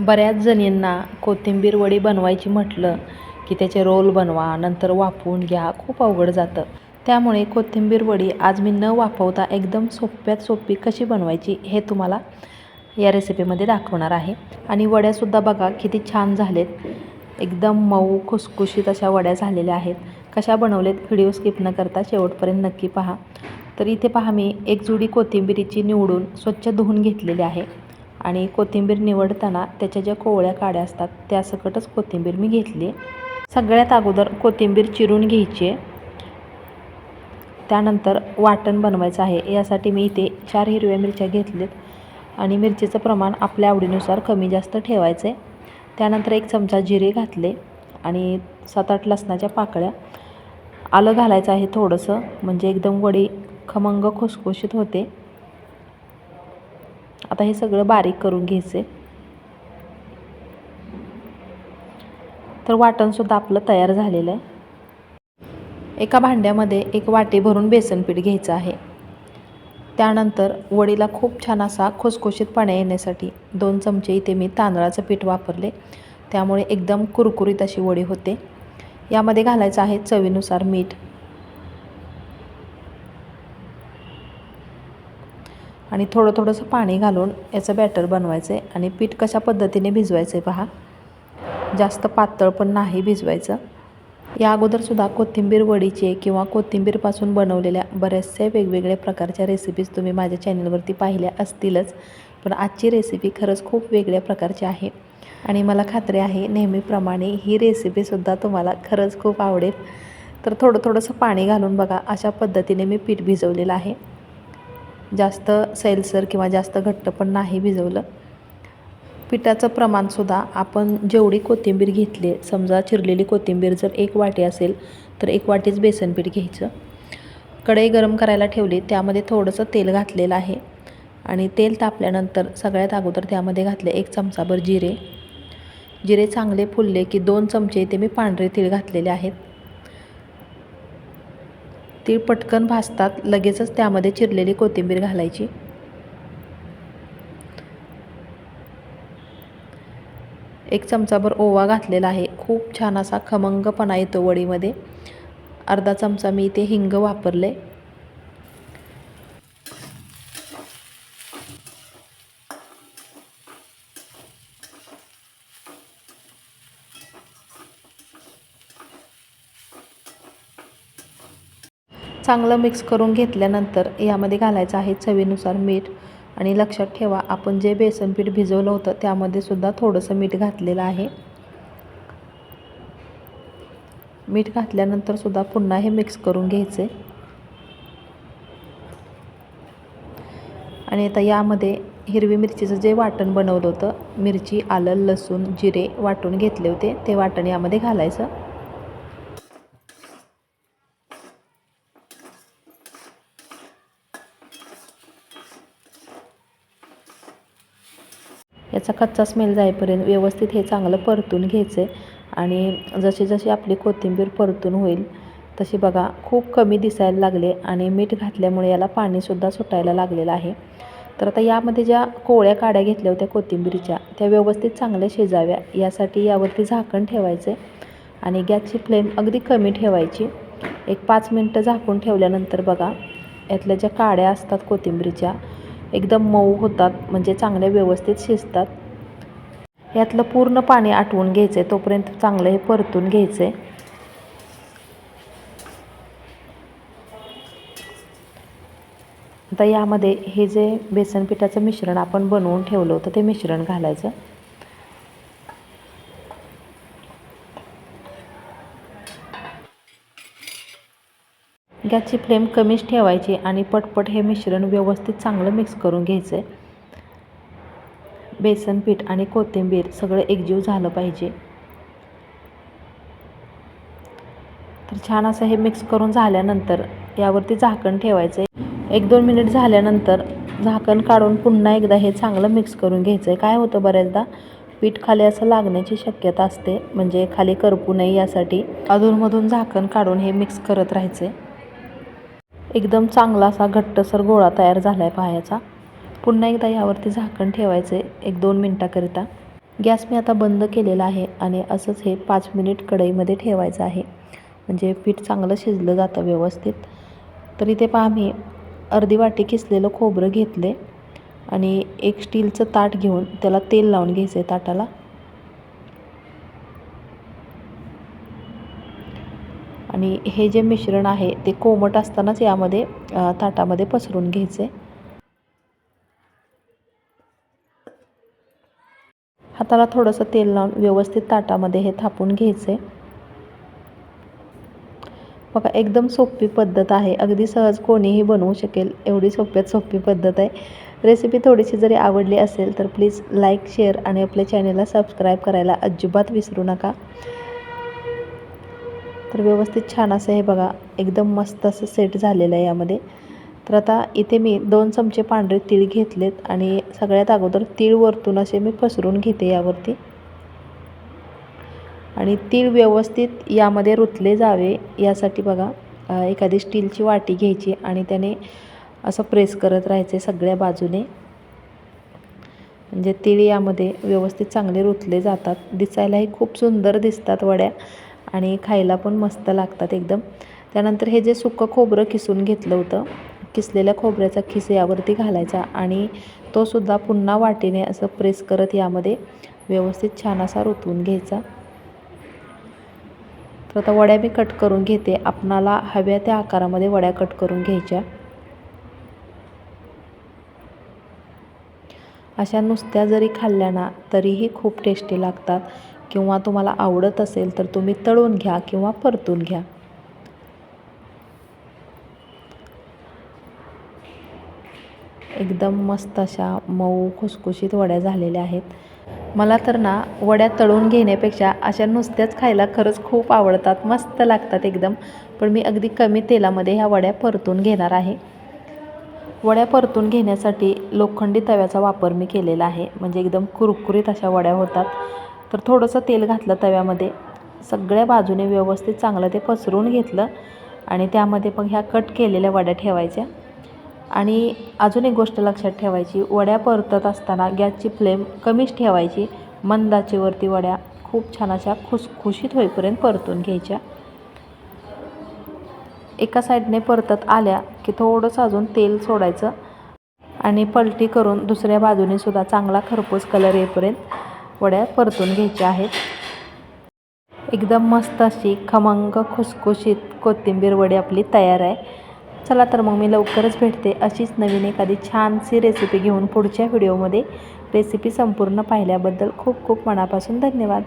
बऱ्याच जणींना कोथिंबीर वडी बनवायची म्हटलं की त्याचे रोल बनवा नंतर वाफवून घ्या खूप अवघड जातं. त्यामुळे कोथिंबीर वडी आज मी न वाफवता एकदम सोप्यात सोपी कशी बनवायची हे तुम्हाला या रेसिपीमध्ये दाखवणार आहे. आणि वड्यासुद्धा बघा किती छान झालेत. एकदम मऊ खुसखुशीत अशा वड्या झालेल्या आहेत. कशा बनवलेत व्हिडिओ स्किप न करता शेवटपर्यंत नक्की पहा. तर इथे पहा मी एक जुडी कोथिंबिरीची निवडून स्वच्छ धुवून घेतलेली आहे. आणि कोथिंबीर निवडताना त्याच्या ज्या कोवळ्या काड्या असतात त्यासकटच कोथिंबीर मी घेतली. सगळ्यात अगोदर कोथिंबीर चिरून घ्यायची. आहे त्यानंतर वाटण बनवायचं आहे. यासाठी मी इथे चार हिरव्या मिरच्या घेतल्यात आणि मिरचीचं प्रमाण आपल्या आवडीनुसार कमी जास्त ठेवायचं आहे त्यानंतर एक चमचा जिरे घातले आणि सात आठ लसणाच्या पाकळ्या. आलं घालायचं आहे थोडंसं म्हणजे एकदम वडी खमंग खुसखुशीत होते. आता हे सगळं बारीक करून घ्यायचे. तर वाटणसुद्धा आपलं तयार झालेलं आहे. एका भांड्यामध्ये एक वाटी भरून बेसन पीठ घ्यायचं आहे. त्यानंतर वडीला खूप छान असा खुसखुशीतपणा येण्यासाठी दोन चमचे इथे मी तांदळाचं पीठ वापरले. त्यामुळे एकदम कुरकुरीत अशी वडी होते. यामध्ये घालायचं आहे चवीनुसार मीठ आणि थोडं थोडंसं पाणी घालून याचं बॅटर बनवायचं आहे. आणि पीठ कशा पद्धतीने भिजवायचं आहे पहा. जास्त पातळ पण नाही भिजवायचं. या अगोदरसुद्धा कोथिंबीर वडीचे किंवा कोथिंबीरपासून बनवलेल्या बऱ्याचशा वेगवेगळ्या प्रकारच्या रेसिपीज तुम्ही माझ्या चॅनलवरती पाहिल्या असतीलच. पण आजची रेसिपी खरंच खूप वेगळ्या प्रकारची आहे. आणि मला खात्री आहे नेहमीप्रमाणे ही रेसिपीसुद्धा तुम्हाला खरंच खूप आवडेल. तर थोडं थोडंसं पाणी घालून बघा अशा पद्धतीने मी पीठ भिजवलेलं आहे. जास्त सैलसर किंवा जास्त घट्ट पण नाही भिजवलं. पिठाचं प्रमाणसुद्धा आपण जेवढी कोथिंबीर घेतली समजा चिरलेली कोथिंबीर जर एक वाटी असेल तर एक वाटीच बेसन पीठ घ्यायचं. कढई गरम करायला ठेवली त्यामध्ये थोडंसं तेल घातलेलं आहे. आणि तेल तापल्यानंतर सगळ्यात अगोदर त्यामध्ये घातले एक चमचाभर जिरे. जिरे चांगले फुलले की दोन चमचे इथे मी पांढरे तीळ घातलेले आहेत. ती पटकन भाजतात लगेचच त्यामध्ये चिरलेली कोथिंबीर घालायची. एक चमचाभर ओवा घातलेला आहे. खूप छान असा खमंगपणा येतो वडीमध्ये. अर्धा चमचा मी इथे हिंग वापरले. चांगलं मिक्स करून घेतल्यानंतर यामध्ये घालायचं आहे चवीनुसार मीठ. आणि लक्षात ठेवा आपण जे बेसन पीठ भिजवलं होतं त्यामध्ये सुद्धा थोडंसं मीठ घातलेलं आहे. मीठ घातल्यानंतर सुद्धा पुन्हा हे मिक्स करून घ्यायचे. आणि आता यामध्ये हिरवी मिरचीचं जे वाटण बनवलं होतं मिरची आलं लसूण जिरे वाटून घेतले होते ते वाटण यामध्ये घालायचं. याचा कच्चा स्मेल जाईपर्यंत व्यवस्थित हे चांगलं परतून घ्यायचं आहे आणि जशी जशी आपली कोथिंबीर परतून होईल तशी बघा खूप कमी दिसायला लागले आणि मीठ घातल्यामुळे याला पाणीसुद्धा सुटायला लागलेलं आहे. तर आता यामध्ये ज्या कोळ्या काड्या घेतल्या होत्या कोथिंबीरीच्या त्या व्यवस्थित चांगल्या शिजाव्या. यासाठी यावरती झाकण ठेवायचे आणि गॅसची फ्लेम अगदी कमी ठेवायची. एक पाच मिनटं झाकून ठेवल्यानंतर बघा यातल्या ज्या काड्या असतात कोथिंबीरीच्या एकदम मऊ होतात म्हणजे चांगले व्यवस्थित शिजतात. यातलं पूर्ण पाणी आटवून घ्यायचं आहे तोपर्यंत चांगलं हे परतून घ्यायचं आहे आता यामध्ये हे जे बेसन पिठाचं मिश्रण आपण बनवून ठेवलं होतं ते मिश्रण घालायचं. गॅसची फ्लेम कमीच ठेवायची आणि पटपट हे मिश्रण व्यवस्थित चांगलं मिक्स करून घ्यायचं. आहे बेसन पीठ आणि कोथिंबीर सगळं एकजीव झालं पाहिजे. तर छान असं हे मिक्स करून झाल्यानंतर यावरती झाकण ठेवायचं. आहे एक दोन मिनिट झाल्यानंतर झाकण काढून पुन्हा एकदा हे चांगलं मिक्स करून घ्यायचं. आहे काय होतं बऱ्याचदा पीठ खाली असं लागण्याची शक्यता असते म्हणजे खाली करपू नये यासाठी. अधूनमधून झाकण काढून हे मिक्स करत राहायचं. आहे एकदम चांगला असा घट्टसर गोळा तयार झाला आहे पायाचा. पुन्हा एकदा यावरती झाकण ठेवायचे एक दोन मिनटाकरिता. गॅस मी आता बंद केलेला आहे आणि असंच हे पाच मिनिट कढईमध्ये ठेवायचं आहे. म्हणजे पीठ चांगलं शिजलं जातं व्यवस्थित. तर इथे पहा मी अर्धी वाटी किसलेलं खोबरं घेतले आणि एक स्टीलचं ताट घेऊन त्याला तेल लावून घ्यायचं आहे ताटाला. आणि हे जे मिश्रण आहे ते कोमट असतानाच यामध्ये ताटामध्ये पसरून घ्यायचे. हाताला थोडंसं तेल लावून व्यवस्थित ताटामध्ये हे थापून घ्यायचे. बघा एकदम सोपी पद्धत आहे. अगदी सहज कोणीही बनवू शकेल एवढी सोप्यात सोपी पद्धत आहे. रेसिपी थोडीशी जरी आवडली असेल तर प्लीज लाईक शेअर आणि आपल्या चॅनेलला सबस्क्राईब करायला अजिबात विसरू नका. तर व्यवस्थित छान असं हे बघा एकदम मस्त असं सेट झालेलं आहे यामध्ये. तर आता इथे मी दोन चमचे पांढरे तीळ घेतलेत आणि सगळ्यात अगोदर तीळ वरतून असे मी पसरून घेते यावरती. आणि तीळ व्यवस्थित यामध्ये रुतले जावे यासाठी बघा एखादी स्टीलची वाटी घ्यायची आणि त्याने असं प्रेस करत राहायचे सगळ्या बाजूने. म्हणजे तीळ यामध्ये व्यवस्थित चांगले रुतले जातात. दिसायलाही खूप सुंदर दिसतात वड्या. आणि खायला पण मस्त लागतात एकदम. त्यानंतर हे जे सुकं खोबरं किसून घेतलं होतं किसलेल्या खोबऱ्याचा खिस यावरती घालायचा आणि तो सुद्धा पुन्हा वाटीने असं प्रेस करत यामध्ये व्यवस्थित छान असा रुतवून घ्यायचा. तर आता वड्या मी कट करून घेते. आपणाला हव्या त्या आकारामध्ये वड्या कट करून घ्यायच्या. अशा नुसत्या जरी खाल्ल्या ना तरीही खूप टेस्टी लागतात. किंवा तुम्हाला आवडत असेल तर तुम्ही तळून घ्या किंवा परतून घ्या. एकदम मस्त अशा मऊ खुसखुशीत वड्या झालेल्या आहेत. मला तर ना वड्या तळून घेण्यापेक्षा अशा नुसत्याच खायला खरंच खूप आवडतात मस्त लागतात एकदम. पण मी अगदी कमी तेलामध्ये ह्या वड्या परतून घेणार आहे. वड्या परतून घेण्यासाठी लोखंडी तव्याचा वापर मी केलेला आहे. म्हणजे एकदम कुरकुरीत अशा वड्या होतात. तर थोडंसं तेल घातलं तव्यामध्ये. सगळ्या बाजूने व्यवस्थित चांगलं ते पसरून घेतलं आणि त्यामध्ये मग ह्या कट केलेल्या वड्या ठेवायच्या. आणि अजून एक गोष्ट लक्षात ठेवायची वड्या परतत असताना गॅसची फ्लेम कमीच ठेवायची. मंदाचीवरती वड्या खूप छान अशा खुसखुशीत होईपर्यंत परतून घ्यायच्या. एका साईडने परतत आल्या की थोडंसं अजून तेल सोडायचं आणि पलटी करून दुसऱ्या बाजूने सुद्धा चांगला खरपूस कलर येईपर्यंत वड्या परतून घ्यायच्या आहेत. एकदम मस्त अशी खमंग खुसखुशीत कोथिंबीर वडी आपली तयार आहे. चला तर मग मी लवकरच भेटते अशीच नवीन एखादी छानशी रेसिपी घेऊन पुढच्या व्हिडिओमध्ये रेसिपी संपूर्ण पाहिल्याबद्दल खूप खूप मनापासून धन्यवाद.